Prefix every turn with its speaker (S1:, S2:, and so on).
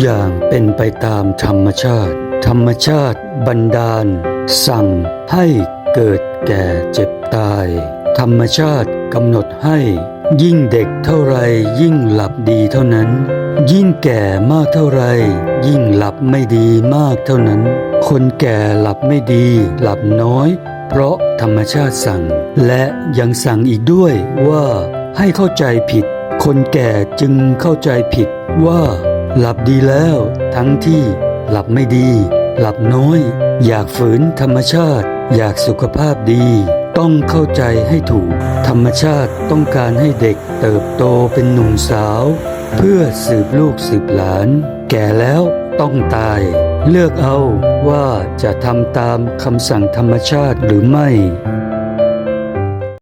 S1: อย่างเป็นไปตามธรรมชาติ ธรรมชาติบันดาล สั่งให้เกิดแก่เจ็บตาย ธรรมชาติกำหนดให้ ยิ่งเด็กเท่าไรยิ่งหลับดีเท่านั้น ยิ่งแก่มากเท่าไร ยิ่งหลับไม่ดีมากเท่านั้น คนแก่หลับไม่ดี หลับน้อย เพราะธรรมชาติสั่ง และยังสั่งอีกด้วยว่าให้เข้าใจผิด คนแก่จึงเข้าใจผิดว่า หลับดีแล้ว ทั้งที่หลับไม่ดี หลับน้อย อยากฝืนธรรมชาติ อยากสุขภาพดี ต้องเข้าใจให้ถูก ธรรมชาติต้องการให้เด็กเติบโตเป็นหนุ่มสาว เพื่อสืบลูกสืบหลาน แก่แล้วต้องตาย เลือกเอาว่าจะทำตามคำสั่งธรรมชาติหรือไม่